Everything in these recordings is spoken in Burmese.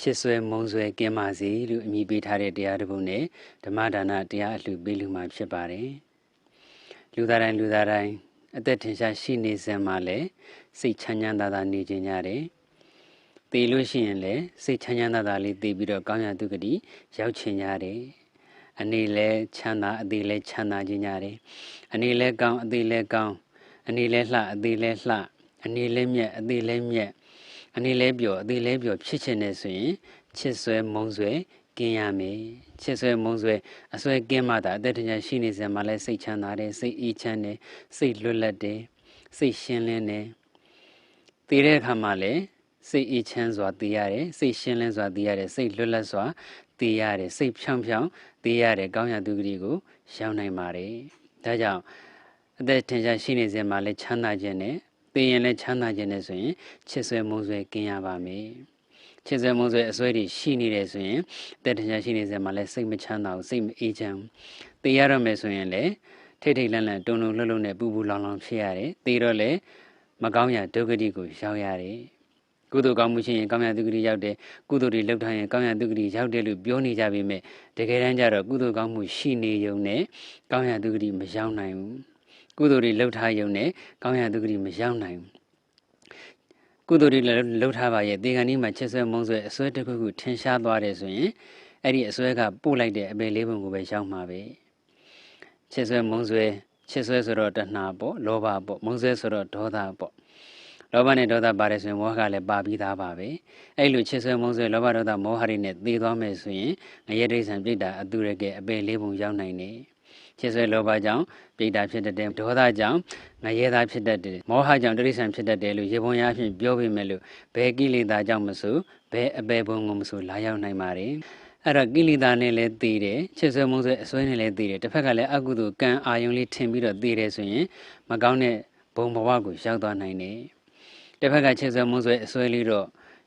ချစ်ဆွဲမုံဆွဲကင်းပါစေလို့အမည်ပေးထားတဲ့တရားတစ်ပုဒ်နဲ့ဓမ္မဒါနတရားအလှပေးလူမှာဖြစ်ပါတယ်လူသားတိုင်းလူသားတိုင်းအသက်ထင်ရှားရှိနေစမှာလဲစိတ်ချမ်းချမ်းသာသာနေကြကြတယ်သေလို့ရှိရင်လည်းစိတ်ချမ်းချမ်းသာသာလေးသေပြီးတော့ကောင်းရသူကတိရောက်ချင်ကြတယ်အနေလဲချမ်းသာအသေးလဲချမ်းသာခြင်းကြတယ်အနေလဲကောင်းအသေးလဲကောင်းအနေလဲလှအသေးလဲလှအနေလဲမြက်အသေးလဲမြက် အနေလဲပြောအသေးလဲပြောဖြစ်ချင်တယ်ဆိုရင်ချစ်ဆွဲမုံဆွဲကင်းရမယ်ချစ်ဆွဲမုံဆွဲအဆွဲကင်းမှသာအသက်တညာရှိနေစမှာလဲစိတ်ချမ်းသာတယ်စိတ်အေးချမ်းတယ်စိတ်လွတ်လပ်တယ်စိတ်ရှင်းလင်းတယ်တည်တဲ့အခါမှာလဲစိတ်အေးချမ်းစွာတည်ရတယ်စိတ်ရှင်းလင်းစွာတည်ရတယ်စိတ်လွတ်လပ်စွာတည်ရတယ်စိတ်ဖြောင်းဖြောင်းတည်ရတယ်ကောင်းရသူကလေးကိုရောက်နိုင်ပါတယ်ဒါကြောင့်အသက်ထင်ရှားရှိနေစမှာလဲချမ်းသာခြင်းနဲ့ တည်ရင်လဲချမ်းသာခြင်းနဲ့ဆိုရင်ချစ်ဆွဲမုံဆွဲကင်းရပါမယ်ချစ်ဆွဲမုံဆွဲအစွဲတွေရှိနေတယ်ဆိုရင်အသက်ထင်ရှားရှိနေစမှာလဲစိတ်မချမ်းသာဘူးစိတ်မအေးချမ်းတည်ရတော့မယ်ဆိုရင်လဲထိတ်ထိတ်လန့်လန့်တုံတုံလှုပ်လှုပ်နဲ့ပူပူလောင်လောင်ဖြစ်ရတယ်တည်တော့လဲမကောင်းရာဒုက္ခတိကိုရောက်ရတယ်ကုသိုလ်ကောင်းမှုရှိရင်ကောင်းရာဒုက္ခတိရောက်တယ်ကုသိုလ်တွေလုပ်ထားရင်ကောင်းရာဒုက္ခတိရောက်တယ်လို့ပြောနေကြပေမဲ့တကယ်တမ်းကျတော့ကုသိုလ်ကောင်းမှုရှိနေုံနဲ့ကောင်းရာဒုက္ခတိမရောက်နိုင်ဘူး ကုသိုလ်တွေလုပ်ထားုံနဲ့ကောင်းရာဒုက္ခတိမရောက်နိုင်ဘူးကုသိုလ်တွေလှုပ်ထားပါရဲ့ဒီကနေ့မှာချက်ဆွဲမုံဆွဲအစွဲတစ်ခုခုထင်ရှားသွားတယ်ဆိုရင်အဲ့ဒီအစွဲကပို့လိုက်တဲ့အပေလေးပုံကိုပဲရောက်မှာပဲချက်ဆွဲမုံဆွဲချက်ဆွဲဆိုတော့တဏှာပေါ့လောဘပေါ့မုံဆွဲဆိုတော့ဒေါသပေါ့လောဘနဲ့ဒေါသပါတယ်ဆိုရင်မောဟကလည်းပါပြီးသားပါပဲအဲ့လိုချက်ဆွဲမုံဆွဲလောဘဒေါသမောဟတွေနဲ့သေသွားမယ်ဆိုရင်ငရဲဒိဋ္ဌံပြိတ္တာအတုရကအပေလေးပုံရောက်နိုင်တယ် ချစ်ဆွဲလောဘကြောင့်ပြိတ္တာဖြစ်တတ်တယ်ဒေါသကြောင့်ငရဲသားဖြစ်တတ်တယ်မောဟကြောင့်တိရစ္ဆာန်ဖြစ်တတ်တယ်လို့ရေပုံရအဖြစ်ပြောပေးမယ်လို့ဘယ်ကိလေသာကြောင့်မဆိုဘယ်အပေဘုံကိုမဆိုလာရောက်နိုင်ပါတယ်အဲ့တော့ကိလေသာနဲ့လည်းသိတယ်ချစ်ဆွဲမုန်းဆွဲအစွဲနဲ့လည်းသိတယ်တစ်ဖက်ကလည်းအကုသိုလ်ကံအာယုံလေးထင်ပြီးတော့သိတယ်ဆိုရင်မကောင်းတဲ့ဘုံဘဝကိုရောက်သွားနိုင်တယ်တစ်ဖက်ကချစ်ဆွဲမုန်းဆွဲအစွဲလေးတော့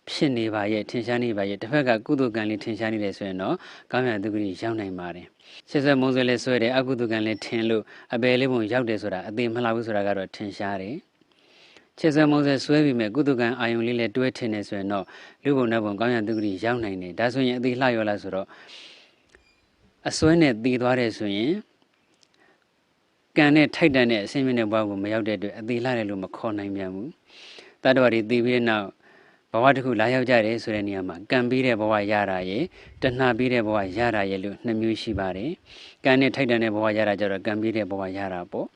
ဖြစ်နေပါရဲ့ထင်ရှားနေပါရဲ့တစ်ဖက်ကကုသိုလ်ကံလေးထင်ရှားနေတယ်ဆိုရင်တော့ကောင်းမြတ်သူကလေးရောက်နိုင်ပါတယ်ရှစ်ဆက်မုံဆွဲလေးဆွဲတယ်အကုသိုလ်ကံလေးထင်လို့အပယ်လေးပုံရောက်တယ်ဆိုတာအသေးမလှဘူးဆိုတာကတော့ထင်ရှားတယ်ချစ်စမုံဆွဲဆွဲပြီးမဲ့ကုသကံအာယုံလေးလည်းတွဲထင်နေဆိုရင်တော့လူဘုံနဲ့ဘုံကောင်းရသူကတိရောက်နိုင်တယ်ဒါဆိုရင်အသေးလှရောလားဆိုတော့အစွဲနဲ့တည်သွားတယ်ဆိုရင်ကံနဲ့ထိုက်တန်တဲ့အစင်းမြင့်တဲ့ဘဝကိုမရောက်တဲ့အတွက်အသေးလှတယ်လို့မခေါ်နိုင်ပြန်ဘူးတတ္တဝါတွေတည်ပြီးနောက် ဘဝတစ်ခုလာရောက်ကြတယ်ဆိုတဲ့နေရာမှာကံပြီးတဲ့ဘဝရတာရယ်တဏှာပြီးတဲ့ဘဝရတာရယ်လို့နှစ်မျိုးရှိပါတယ်ကံနဲ့ထိုက်တန်တဲ့ဘဝရတာကြတော့ကံပြီးတဲ့ဘဝရတာပေါ့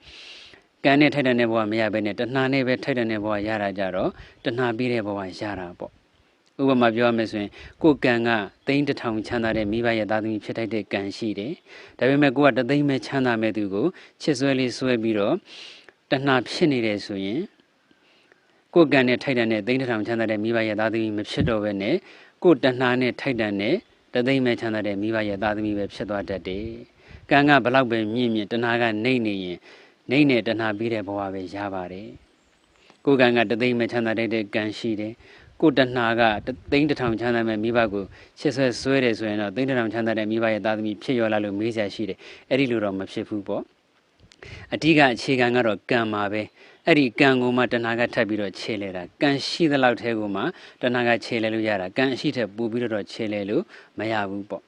ကံနဲ့ထိုက်တန်တဲ့ဘဝမရဘဲနဲ့တဏှာနဲ့ပဲထိုက်တန်တဲ့ဘဝရတာကြတော့တဏှာပြီးတဲ့ဘဝရတာပေါ့ဥပမာပြောရမယ်ဆိုရင်ကိုယ်ကံကသိန်းတစ်ထောင်ချမ်းသာတဲ့မိဘရဲ့သားသမီးဖြစ်ထိုက်တဲ့ကံရှိတယ်ဒါပေမဲ့ကိုကတသိန်းပဲချမ်းသာမဲ့သူကိုချစ်ဆွဲလေးဆွဲပြီးတော့တဏှာဖြစ်နေတယ်ဆိုရင် ကိုယ်ကံနဲ့ထိုက်တန်တဲ့သိန်းတစ်ထောင်ချမ်းသာတဲ့မိဘရဲ့သားသမီးမဖြစ်တော့ဘဲနဲ့ကိုယ်တဏှာနဲ့ထိုက်တန်တဲ့တသိန်းပဲချမ်းသာတဲ့မိဘရဲ့သားသမီးပဲဖြစ်သွားတတ်တယ်။ကံကဘလောက်ပဲမြင့်မြင့်တဏှာကနှိမ့်နေရင်နှိမ့်နဲ့တဏှာပြီးတဲ့ဘဝပဲရပါတယ်။ကိုယ်ကံကတသိန်းပဲချမ်းသာတဲ့ကံရှိတယ်။ကိုယ်တဏှာကသိန်းတစ်ထောင်ချမ်းသာမဲ့မိဘကိုချစ်ဆွဲဆွဲတယ်ဆိုရင်တော့သိန်းတစ်ထောင်ချမ်းသာတဲ့မိဘရဲ့သားသမီးဖြစ်ရောလာလို့မေးစရာရှိတယ်။အဲ့ဒီလိုတော့မဖြစ်ဘူးပေါ့။အဓိကအခြေခံကတော့ကံမှာပဲ။ အဲ့ဒီကံကိုမှတဏှာကထပ်ပြီးတော့ခြေလဲတာကံရှိသလောက်ထဲကိုမှတဏှာကခြေလဲလို့ရတာကံအရှိထက်ပိုပြီးတော့ခြေလဲလို့မရဘူးပေါ့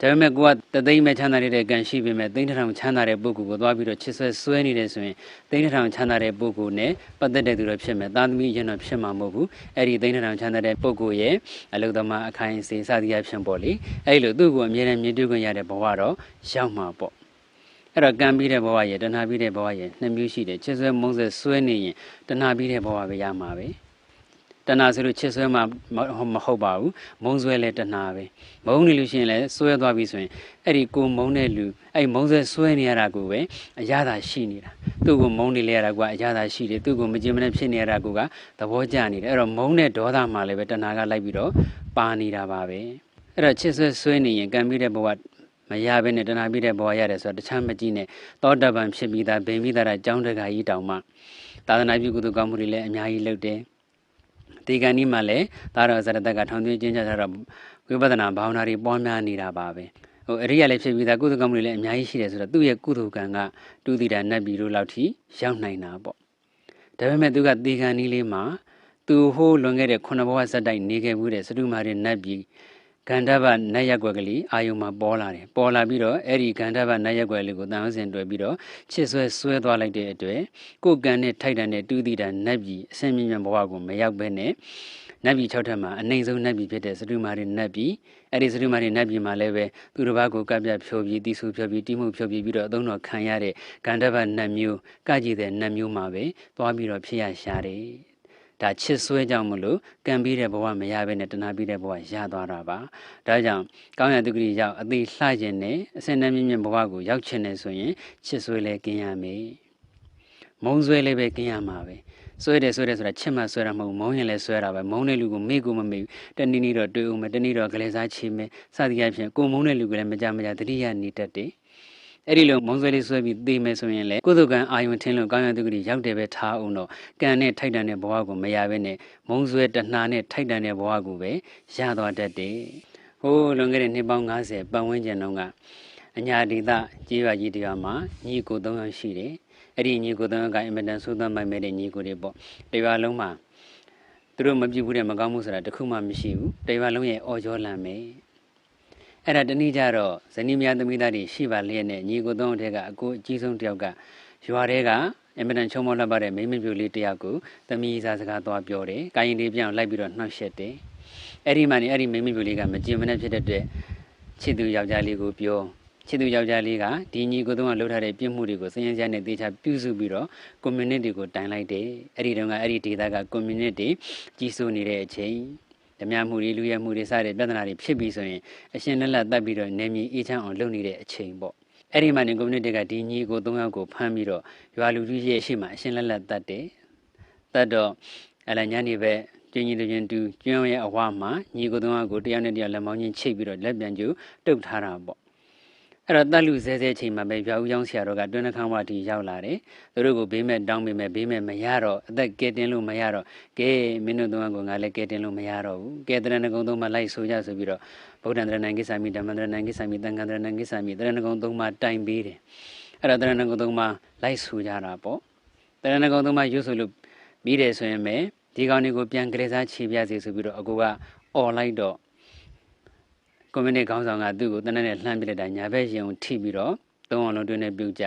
ဒါပေမဲ့ကိုကတသိမ့်မဲ့ချမ်းသာတဲ့ကံရှိပေမဲ့သိန်းထောင်ချမ်းသာတဲ့ပုဂ္ဂိုလ်ကိုသွားပြီးတော့ချစ်ဆွဲဆွဲနေတယ်ဆိုရင်သိန်းထောင်ချမ်းသာတဲ့ပုဂ္ဂိုလ်နဲ့ပတ်သက်တဲ့သူတော့ဖြစ်မယ်သာသမီရင်တော့ဖြစ်မှာမဟုတ်ဘူးအဲ့ဒီသိန်းထောင်ချမ်းသာတဲ့ပုဂ္ဂိုလ်ရဲ့အလုသမားအခိုင်အစေစသည်အဖြစ်ပေါ့လေအဲ့လိုသူ့ကိုအမြဲတမ်းမြင်တွေ့ခွင့်ရတဲ့ဘဝတော့ရောက်မှာပေါ့ အဲ့တော့ကံပြီးတဲ့ဘဝရဲ့တဏှာပြီးတဲ့ဘဝရဲ့နှစ်မျိုးရှိတယ်ချစ်ဆွဲမုန်းဆွဲဆွဲနေရင်တဏှာပြီးတဲ့ဘဝပဲရမှာပဲတဏှာဆိုလို့ချစ်ဆွဲမှမဟုတ်ပါဘူးမုန်းဆွဲလဲတဏှာပဲမုန်းနေလို့ရှိရင်လည်းဆွဲသွားပြီဆိုရင်အဲ့ဒီကိုမုန်းတဲ့လူအဲ့မုန်းဆွဲဆွဲနေရတာကိုပဲအရသာရှိနေတာသူ့ကိုမုန်းနေလေရတာကအရသာရှိတယ်သူ့ကိုမကြင်မနဲ့ဖြစ်နေရတာကသဘောကျနေတယ်အဲ့တော့မုန်းတဲ့ဒေါသမှလည်းပဲတဏှာကလိုက်ပြီးတော့ပါနေတာပါပဲအဲ့တော့ချစ်ဆွဲဆွဲနေရင်ကံပြီးတဲ့ဘဝ မရဘဲနဲ့တဏှာပြီးတဲ့ဘဝရတယ်ဆိုတော့တခြားမကြည့်နဲ့သောတပန်ဖြစ်ပြီးသားဘိမိသားအကြောင်းတကာကြီးတောင်မှသာသနာပြုကုသကောင်းမှုတွေလည်းအများကြီးလုပ်တယ်ဒီကံဒီမှာလည်းသာတော်ဇရတကထောင်သွင်းကျင်းချထားတော့ဝိပဿနာဘာဝနာတွေပွားများနေတာပါပဲဟိုအရိယာလည်းဖြစ်ပြီးသားကုသကောင်းမှုတွေလည်းအများကြီးရှိတယ်ဆိုတော့သူ့ရဲ့ကုသကံကတူတည်တာနတ်ပြည်တို့လောက်ထိရောက်နိုင်တာပေါ့ဒါပေမဲ့သူကဒီကံဒီလေးမှာသူဟိုးလွန်ခဲ့တဲ့ခုနှစ်ဘဝဇက်တိုက်နေခဲ့မှုတဲ့စတုမာရီနတ်ပြည် ဂန္ဓဗနတ်ရက်ွက်ကလေးအာယုံမှာပေါ်လာတယ်ပေါ်လာပြီးတော့အဲ့ဒီဂန္ဓဗနတ်ရက်ွက်လေးကိုတန်ဟောစဉ်တွေ့ပြီးတော့ချစ်ဆွဲဆွဲသွားလိုက်တဲ့အတွက်ကိုယ်ကံနဲ့ထိုက်တန်တဲ့တူးတိတာနတ်ပြည်အစင်မြင့်မြတ်ဘဝကိုမရောက်ဘဲနဲ့နတ်ပြည်၆ထပ်မှာအနိုင်ဆုံးနတ်ပြည်ဖြစ်တဲ့စတုမာရီနတ်ပြည်အဲ့ဒီစတုမာရီနတ်ပြည်မှာလည်းပဲသူတစ်ပါးကိုကပ်ပြဖြိုပြီးတိဆူဖြိုပြီးတိမှုဖြိုပြီးပြီးတော့အသုံးတော်ခံရတဲ့ဂန္ဓဗနတ်မျိုးကကြည်တဲ့နတ်မျိုးမှာပဲသွားပြီးတော့ဖြစ်ရရှာတယ် ဒါချစ်ဆွဲကြောင့်မလို့ကံပြီးတဲ့ဘဝမရဘဲနဲ့တဏှာပြီးတဲ့ဘဝရသွားတာပါဒါကြောင့်ကောင်းရတုကတိရောက်အသေးလှခြင်းနဲ့အစင်နှမြင့်မြင့်ဘဝကိုရောက်ချင်တယ်ဆိုရင်ချစ်ဆွဲလဲกินရမယ်မုံဆွဲလည်းပဲกินရမှာပဲဆွဲတယ်ဆွဲတယ်ဆိုတာချစ်မှဆွဲတာမဟုတ်မုံရင်လည်းဆွဲတာပဲမုံတဲ့လူကိုမေ့ကိုမမေ့တနည်းနည်းတော့တွေ့ဦးမယ်တနည်းတော့ကလေးစားချီမယ်စသည်အဖြစ်ကိုမုံတဲ့လူကလည်းမကြမကြတတိယနေတတ်တယ် အဲ့ဒီလိုမုံဆွဲလေးဆွဲပြီးသိမယ်ဆိုရင်လေကုသကံအာယုံထင်းလို့ကောင်းရတုကတိရောက်တယ်ပဲထားအောင်တော့ကံနဲ့ထိုက်တန်တဲ့ဘဝကိုမရဘဲနဲ့မုံဆွဲတဏှာနဲ့ထိုက်တန်တဲ့ဘဝကိုပဲရသွားတတ်တယ်ဟိုးလွန်ခဲ့တဲ့နှစ်ပေါင်း90ပတ်ဝန်းကျင်တုန်းကအညာဒေသကြီးရွာကြီးတရားမှာညီကို၃ယောက်ရှိတယ်အဲ့ဒီညီကိုသုံးကအင်မတန်ဆိုးသွမ်းမိုက်မဲ့တဲ့ညီကိုတွေပေါ့တရွာလုံးမှာသူတို့မပြစ်ဘူးတဲ့မကောင်းမှုဆိုတာတခုမှမရှိဘူးတရွာလုံးရဲ့အော်ကြောလန်မယ် အဲ့ဒါတနည်းကြတော့ဇနီးမယားသမီးသားတွေရှိပါလျက်နဲ့ညီကိုသုံးတဲ့ကအကိုအကြီးဆုံးတယောက်ကရွာထဲကအင်မတန်ချုံမောလှပတဲ့မိမပြူလေးတယောက်ကိုသမီးစားစကားသွားပြောတယ်။ကာရင်လေးပြောင်းလိုက်ပြီးတော့နှောက်ယှက်တယ်။အဲ့ဒီမှနေအဲ့ဒီမိမပြူလေးကမကြင်မနဲ့ဖြစ်တဲ့အတွက်ချစ်သူယောက်ျားလေးကိုပြောချစ်သူယောက်ျားလေးကဒီညီကိုသုံးကလှုပ်ထားတဲ့ပြစ်မှုတွေကိုစည်ရင်စရာနဲ့တေချာပြုစုပြီးတော့ community ကိုတိုင်လိုက်တယ်အဲ့ဒီတုန်းကအဲ့ဒီဒေသက community ကြီးစိုးနေတဲ့အချိန် ဓမြမှုတွေလူရဲမှုတွေစတဲ့ပြဿနာတွေဖြစ်ပြီးဆိုရင်အရှင်လက်လက်တက်ပြီးတော့နေမြေအေးချမ်းအောင်လုပ်နေတဲ့အချိန်ပေါ့အဲ့ဒီမှာနေ community ကဒီညီကိုသုံးယောက်ကိုဖမ်းပြီးတော့ရွာလူကြီးရဲ့ရှေ့မှာအရှင်လက်လက်တက်တယ်တက်တော့အလညနေပဲကျင်းကြီးတူချင်းတူကျွန်းရဲ့အဝမှာညီကိုသုံးယောက်ကိုတယောက်နဲ့တယောက်လက်မောင်းချင်းချိတ်ပြီးတော့လက်ပြန်ကျူတုတ်ထားတာပေါ့ အဲ့တော့တက်လူဆဲဆဲချိန်မှာပဲရွာဦးကျောင်းဆရာတော်ကတွန်းနှခမ်းဝတီရောက်လာတယ်သူတို့ကိုဘေးမဲ့တောင်းပေးမဲ့ဘေးမဲ့မရတော့အသက်ကဲတင်လို့မရတော့ကဲမင်းတို့သုံးကငါလည်းကဲတင်လို့မရတော့ဘူးကဲတရဏဂုံသုံးမှာလိုက်ဆိုကြဆိုပြီးတော့ဗုဒ္ဓံတရဏံကိစ္ဆာမိဓမ္မံတရဏံကိစ္ဆာမိသံဃံတရဏံကိစ္ဆာမိတရဏဂုံသုံးမှာတိုင်ပေးတယ်အဲ့တော့တရဏဂုံသုံးမှာလိုက်ဆိုကြတာပေါ့တရဏဂုံသုံးမှာရွတ်ဆိုလို့ပြီးတယ်ဆိုရင်ပဲဒီကောင်တွေကိုပြန်ကြလေစားခြေပြစေဆိုပြီးတော့အကူကអော်လိုက်တော့ ကွန်မြူနတီခေါင်းဆောင်ကသူ့ကိုတနက်နဲ့လှမ်းပြလိုက်တာညာဘက်ရင်ကိုထိပြီးတော့သုံးအောင်လုံးတွင်းနဲ့ပြုတ်ကြ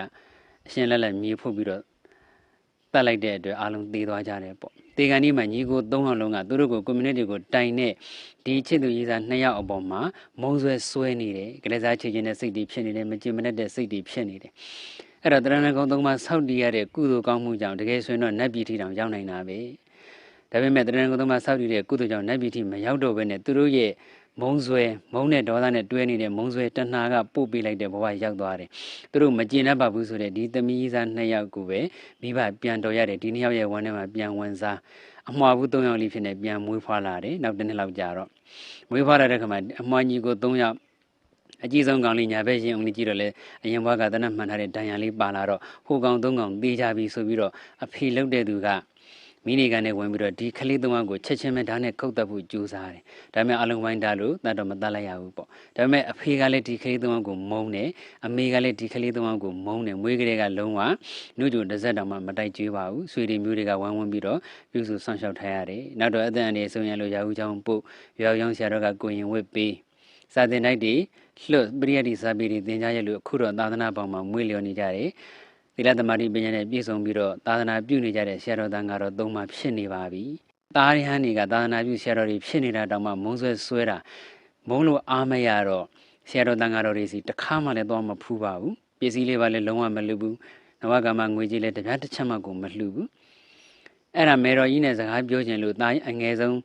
အရှင်လက်လက်မြေဖုတ်ပြီးတော့တတ်လိုက်တဲ့အတွက်အားလုံးသေသွားကြတယ်ပေါ့တေကန်ဒီမှာညီကိုသုံးအောင်လုံးကသူတို့ကိုကွန်မြူနတီကိုတိုင်တဲ့ဒီချစ်သူရေးစားနှစ်ယောက်အပေါ်မှာမုံဆွဲဆွဲနေတယ်ကလေးစားချစ်ခြင်းတဲ့စိတ်တွေဖြစ်နေတယ်မကြင်မနဲ့တဲ့စိတ်တွေဖြစ်နေတယ်အဲ့တော့တရဏဂုံသုံးပါဆောက်တည်ရတဲ့ကုသိုလ်ကောင်းမှုကြောင့်တကယ်ဆိုရင်တော့နတ်ပြည်ထီတောင်ရောက်နိုင်တာပဲဒါပေမဲ့တရဏဂုံသုံးပါဆောက်တည်တဲ့ကုသိုလ်ကြောင့်နတ်ပြည်ထီမရောက်တော့ဘဲနဲ့သူတို့ရဲ့ မုံဆွဲမုံနဲ့ဒေါသနဲ့တွဲနေတဲ့မုံဆွဲတဏှာကပို့ပေးလိုက်တဲ့ဘဝရောက်သွားတယ်သူတို့မကျင်တတ်ပါဘူးဆိုတဲ့ဒီသမီးစားနှစ်ယောက်ကိုပဲမိဘပြန်တော်ရတယ်ဒီနှစ်ယောက်ရဲ့ဝမ်းထဲမှာပြန်ဝင်စားအမှားဘူး၃ယောက်လေးဖြစ်နေပြန်မွေးဖွားလာတယ်နောက်တစ်နှစ်လောက်ကြာတော့မွေးဖွားလာတဲ့ခါမှာအမှားကြီးကို၃ယောက်အကြီးဆုံးကောင်လေးညာဘက်ရင်အောင်လေးကြည့်တော့လေအရင်ဘွားကတနတ်မှန်ထားတဲ့ဒဏ်ရာလေးပါလာတော့ဟိုကောင်သုံးကောင်သေးကြပြီဆိုပြီးတော့အဖေလှုပ်တဲ့သူက မိနေကန်နဲ့ဝင်ပြီးတော့ဒီကလေးသုံးယောက်ကိုချက်ချင်းပဲဓာတ်နဲ့ခုတ်တက်ဖို့ကြိုးစားတယ်။ဒါပေမဲ့အလုံးဝိုင်းတာလို့တတ်တော့မတတ်လိုက်ရဘူးပေါ့။ဒါပေမဲ့အဖေကလည်းဒီကလေးသုံးယောက်ကိုမုန်းတယ်။အမေကလည်းဒီကလေးသုံးယောက်ကိုမုန်းတယ်။မွေးကလေးကလုံးဝနှုတ်ကြတစ်စက်တောင်မှမတိုက်ကြွေးပါဘူး။ဆွေတွေမျိုးတွေကဝမ်းဝန်းပြီးတော့ပြုစုဆောင်ရှောက်ထားရတယ်။နောက်တော့အသက်အန္တရာယ်ဆုံးရလို့ရာဟုချောင်းပို့ရောက်ရောက်ဆရာတော်ကကိုရင်ဝစ်ပေးစာသင်တိုက်တွေလွတ်ပရိယတ်ဒီစာပေတွေသင်ကြားရလို့အခုတော့သာသနာပေါင်းမှာမွေးလျော်နေကြတယ်။သီ လသမารိပညာနဲ့ပြည့်စုံပြီးတော့သာသနာပြုနေကြတဲ့ဆရာတော်တန်ကတော့သုံးပါဖြစ်နေပါပြီ။တာရဟန်းတွေကသာသနာပြုဆရာတော်တွေဖြစ်နေတာတောင်မှမုံဆွဲဆွဲတာမုံလို့အားမရတော့ဆရာတော်တန်ကတော့တွေစီတခါမှလည်းတော့မဖူးပါဘူး။ပစ္စည်းလေးပါလည်းလုံးဝမလူဘူး။နဝကမငွေကြီးလည်းတပြားတစ်ချက်မှကိုမလှူဘူး။အဲ့ဒါမေတော်ကြီးနဲ့စကားပြောခြင်းလို့တာအငယ်ဆုံး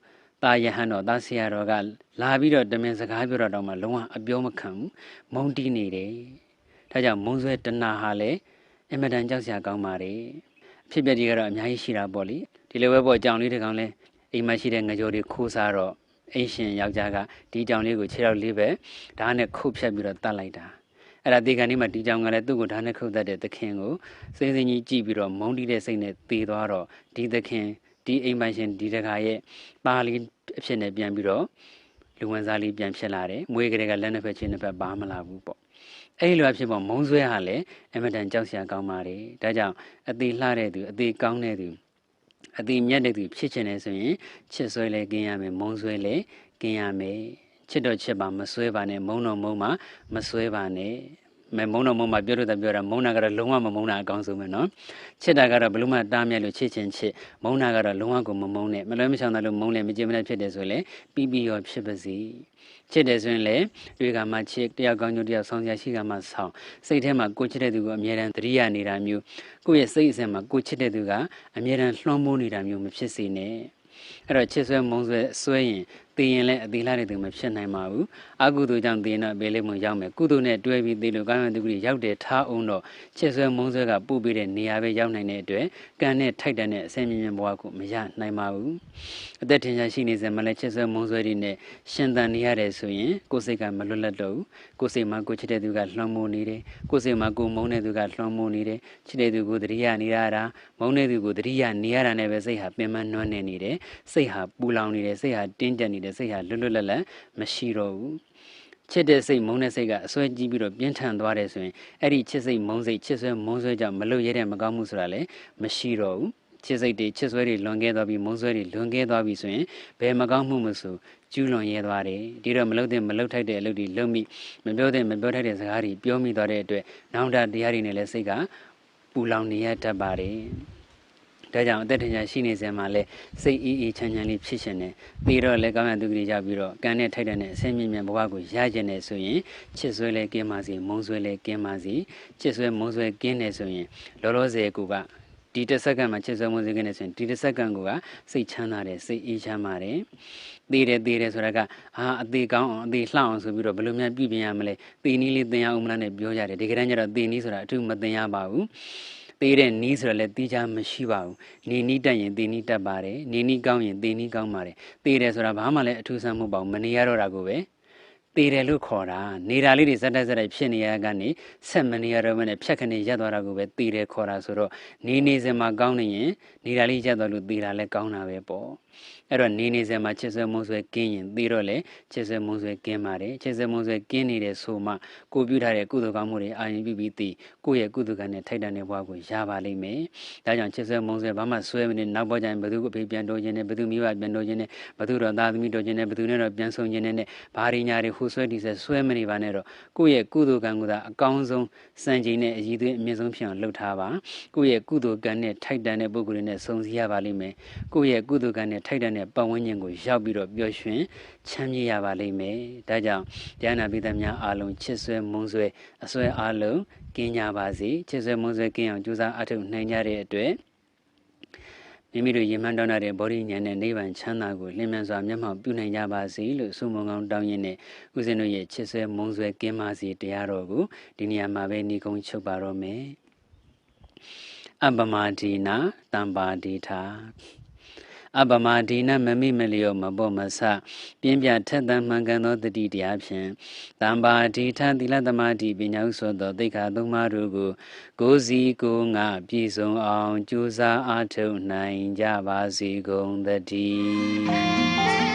တာယဟန်တော်တာဆရာတော်ကလာပြီးတော့တမင်စကားပြောတော့တောင်မှလုံးဝအပြောမခံဘူး။မုံတီးနေတယ်။ဒါကြောင့်မုံဆွဲတဏှာဟာလည်း အင်မတန်ကြောက်စရာကောင်းပါတယ်အဖြစ်ပြက်ကြီးကတော့အများကြီးရှိတာပေါ့လေဒီလိုပဲပေါ့အကြောင်လေးတစ်ကောင်လဲအိမ်မှာရှိတဲ့ငကြော်တွေခိုးစားတော့အိမ်ရှင်ယောက်ျားကဒီကြောင်လေးကိုခြေထောက်လေးပဲဓာတ်နဲ့ခုတ်ဖြတ်ပြီးတော့တတ်လိုက်တာအဲ့ဒါဒီကနေ့မှဒီကြောင်ကလည်းသူ့ကိုဓာတ်နဲ့ခုတ်တတ်တဲ့သခင်ကိုစိမ့်စိမ့်ကြီးကြည့်ပြီးတော့မုန်းတီးတဲ့စိတ်နဲ့သေသွားတော့ဒီသခင်ဒီအိမ်ပိုင်ရှင်ဒီတခါရဲ့ပါလေးအဖြစ်နဲ့ပြန်ပြီးတော့လူဝင်စားလေးပြန်ဖြစ်လာတယ်မွေးကလေးကလက်နှစ်ဖက်ချင်းနှစ်ဖက်ပါမလာဘူးပေါ့ အဲ့ဒီလိုအဖြစ်ပေါ်မုံဆွဲဟာလည်းအမတန်ကြောက်စရာကောင်းပါတယ်ဒါကြောင့်အသေးလှတဲ့သူအသေးကောင်းတဲ့သူ အတိမြတ်တဲ့သူဖြစ်ချင်တယ်ဆိုရင်ချစ်ဆွဲလဲกินရမယ်မုန်းဆွဲလဲกินရမယ်ချစ်တော့ချစ်ပါမဆွဲပါနဲ့မုန်းတော့မုန်းပါမဆွဲပါနဲ့ မဲမုန်းတော့မုန်းမှာပြောလို့တပြောတာမုန်းတာကတော့လုံးဝမမုန်းတာအကောင်းဆုံးပဲနော်ချစ်တာကတော့ဘလို့မှတားမြတ်လို့ချစ်ချင်းချစ်မုန်းတာကတော့လုံးဝကိုမမုန်းနဲ့မလွဲမချောင်တာလို့မုန်းလဲမကြင်မနဲ့ဖြစ်တယ်ဆိုရင်လည်းပြီးပြီးရောဖြစ်ပါစီချစ်တယ်ဆိုရင်လည်းတွေ့ကမှချစ်တယောက်ကောင်းကျိုးတယောက်ဆောင်စရာရှိကမှဆောင်စိတ်ထဲမှာကိုချစ်တဲ့သူကိုအမြဲတမ်းသတိရနေတာမျိုးကိုယ့်ရဲ့စိတ်အစဉ်မှာကိုချစ်တဲ့သူကအမြဲတမ်းလွှမ်းမိုးနေတာမျိုးမဖြစ်စေနဲ့အဲ့တော့ချစ်ဆွဲမုန်းဆွဲဆွဲရင်သိရင်လည်းအသေးလားတဲ့သူမဖြစ်နိုင်ပါဘူးအကုသိုလ်ကြောင့်သိရင်တော့ဘေးလေးမုံရောက်မယ်ကုသိုလ်နဲ့တွဲပြီးသိလို့ကောင်းတဲ့သူကြီးရောက်တဲ့ထားအောင်တော့ချစ်ဆွဲမုန်းဆွဲကပို့ပြီးတဲ့နေရာပဲရောက်နိုင်တဲ့အတွက်ကံနဲ့ထိုက်တန်တဲ့အစင်မြင်မြင်ဘဝကိုမရနိုင်ပါဘူးအသက်ထင်ရှားရှိနေစမှလည်းချစ်ဆွဲမုန်းဆွဲတွေနဲ့ရှင်သန်နေရတယ်ဆိုရင်ကိုယ်စိတ်ကမလွတ်လပ်တော့ဘူးကိုယ်စိတ်မှာကိုချစ်တဲ့သူကလွှမ်းမိုးနေတယ်ကိုယ်စိတ်မှာကိုမုန်းတဲ့သူကလွှမ်းမိုးနေတယ်ချစ်တဲ့သူကိုတတိယနေရတာမုန်းတဲ့သူကိုတတိယနေရတာနဲ့ပဲစိတ်ဟာပင်ပန်းနွမ်းနေနေတယ်စိတ်ဟာပူလောင်နေတယ်စိတ်ဟာတင်းကျပ်နေတယ်စိတ်ဟာလွတ်လွတ်လပ်လပ်မရှိတော့ဘူးချစ်တဲ့စိတ်မုန်းတဲ့စိတ်ကအစွဲကြီးပြီးတော့ပြင်းထန်သွားတယ်ဆိုရင်အဲ့ဒီချစ်စိတ်မုန်းစိတ်ချစ်ဆွဲမုန်းဆွဲကြောင့်မလွတ်ရတဲ့မကောင်းမှုဆိုတာလည်းမရှိတော့ဘူးချစ်စိတ်တွေချစ်ဆွဲတွေလွန်ခဲ့သွားပြီးမုန်းဆွဲတွေလွန်ခဲ့သွားပြီးဆိုရင်ဘယ်မကောင်းမှုမဆိုကျူးလွန်ရဲသွားတယ်ဒီတော့မလုပ်တဲ့မလုပ်ထိုက်တဲ့အလုပ်တွေလုပ်မိမပြောတဲ့မပြောထိုက်တဲ့စကားတွေပြောမိသွားတဲ့အတွက်နောင်တတရားတွေနဲ့လည်းစိတ်ကပူလောင်နေရတတ်ပါတယ် ဒါကြောင့်အသက်ထင်ရှားရှိနေစမှာလဲစိတ်အေးအေးချမ်းချမ်းလေးဖြစ်ရှင်တယ်ပြီးတော့လည်းကောင်းရသူကြီးရောက်ပြီးတော့ကံနဲ့ထိုက်တဲ့အဆင်းမြင့်မြတ်ဘဝကိုရကျင်နေဆိုရင်ချစ်ဆွဲလဲကင်းပါစေမုန်းဆွဲလဲကင်းပါစေချစ်ဆွဲမုန်းဆွဲကင်းနေဆိုရင်လောလောဆယ်ကူကဒီတစ်စက္ကန့်မှာချစ်ဆွဲမုန်းဆွဲကင်းနေဆိုရင်ဒီတစ်စက္ကန့်ကစိတ်ချမ်းသာတယ်စိတ်အေးချမ်းပါတယ်သေးတယ်သေးတယ်ဆိုတာကဟာအသေးကောင်းအောင်အသေးလှအောင်ဆိုပြီးတော့ဘယ်လိုများပြုပြင်ရမလဲသေနီးလေးသင်ရအောင်မလားနဲ့ပြောကြတယ်ဒီကနေ့ကျတော့သေနီးဆိုတာအထူးမသင်ရပါဘူး သေးတဲ့နီးဆိုတော့လည်းတီးချမရှိပါဘူးနေနီးတက်ရင်သေနီးတက်ပါတယ်နေနီးကောင်းရင်သေနီးကောင်းပါတယ်သေးတယ်ဆိုတာဘာမှလည်းအထူးဆန်းမဟုတ်ပါဘူးမနေရတော့တာကိုပဲသေးတယ်လို့ခေါ်တာနေတာလေးတွေဇက်တက်ဇက်တိုက်ဖြစ်နေရကနေဆက်မနေရတော့မနဲ့ဖြတ်ခနေရက်သွားတာကိုပဲသေးတယ်ခေါ်တာဆိုတော့နေနေစင်မှာကောင်းနေရင်နေတာလေးရက်သွားလို့သေးတာလည်းကောင်းတာပဲပေါ့ အဲ့တော့နေနေစမှာချစ်ဆွဲမုန်းဆွဲကင်းရင်ပြီးတော့လေချစ်ဆွဲမုန်းဆွဲကင်းပါတယ်ချစ်ဆွဲမုန်းဆွဲကင်းနေတဲ့ဆိုမှကိုပြုထားတဲ့ကုသိုလ်ကောင်းမှုတွေအာရုံပြုပြီးသိကိုယ့်ရဲ့ကုသိုလ်ကံနဲ့ထိုက်တန်တဲ့ဘဝကိုရပါလိမ့်မယ်ဒါကြောင့်ချစ်ဆွဲမုန်းဆွဲဘာမှဆွဲမနေနောက်ပေါ်ကျရင်ဘသူအဖေပြန်တော်ခြင်းနဲ့ဘသူမိဘပြန်တော်ခြင်းနဲ့ဘသူတော့သားသမီးတော်ခြင်းနဲ့ဘသူနဲ့တော့ပြန်ဆုံခြင်းနဲ့ဘာရင်းညာတွေဟိုဆွဲဒီဆွဲဆွဲမနေပါနဲ့တော့ကိုယ့်ရဲ့ကုသိုလ်ကံကသာအကောင်းဆုံးစံချိန်နဲ့အည်သွေးအမြင့်ဆုံးဖြစ်အောင်လုပ်ထားပါကိုယ့်ရဲ့ကုသိုလ်ကံနဲ့ထိုက်တန်တဲ့ပုဂ္ဂိုလ်တွေနဲ့ဆုံစည်းရပါလိမ့်မယ်ကိုယ့်ရဲ့ကုသိုလ်ကံနဲ့ထိုက်တန်တဲ့ပတ်ဝန်းကျင်ကိုရောက်ပြီးတော့ပျော်ရွှင်ချမ်းမြေ့ရပါလိမ့်မယ်။ဒါကြောင့်တရားနာပိသများအားလုံးချစ်ဆွဲမုန်းဆွဲအဆွဲအားလုံးကင်းကြပါစေ။ချစ်ဆွဲမုန်းဆွဲကင်းအောင်ကြိုးစားအထောက်နိုင်ကြတဲ့အတွက်မိမိတို့ရည်မှန်းတောင်းတဲ့ဗောဓိဉာဏ်နဲ့နိဗ္ဗာန်ချမ်းသာကိုလင်းမြန်စွာမျက်မှောက်ပြုနိုင်ကြပါစေလို့ဆုမွန်ကောင်းတောင်းရင်းနဲ့ဦးဇင်းတို့ရဲ့ချစ်ဆွဲမုန်းဆွဲကင်းပါစေတရားတော်ကိုဒီနေရာမှာပဲညီကုန်းချုပ်ပါတော့မယ်။အပမဒီနာတံပါဒီထာ အပမဒီနမမိမလျောမဘောမဆပြင်းပြထက်သန်မှန်ကန်သောတတိတရားဖြင့်တမ္ပါဒီထသီလသမာဓိပညာဥဆိုသောသိက္ခာသုံးပါးတို့ကိုကိုယ်စီကိုငါပြည့်စုံအောင်ကြိုးစားအားထုတ်နိုင်ကြပါစေကုန်သတည်း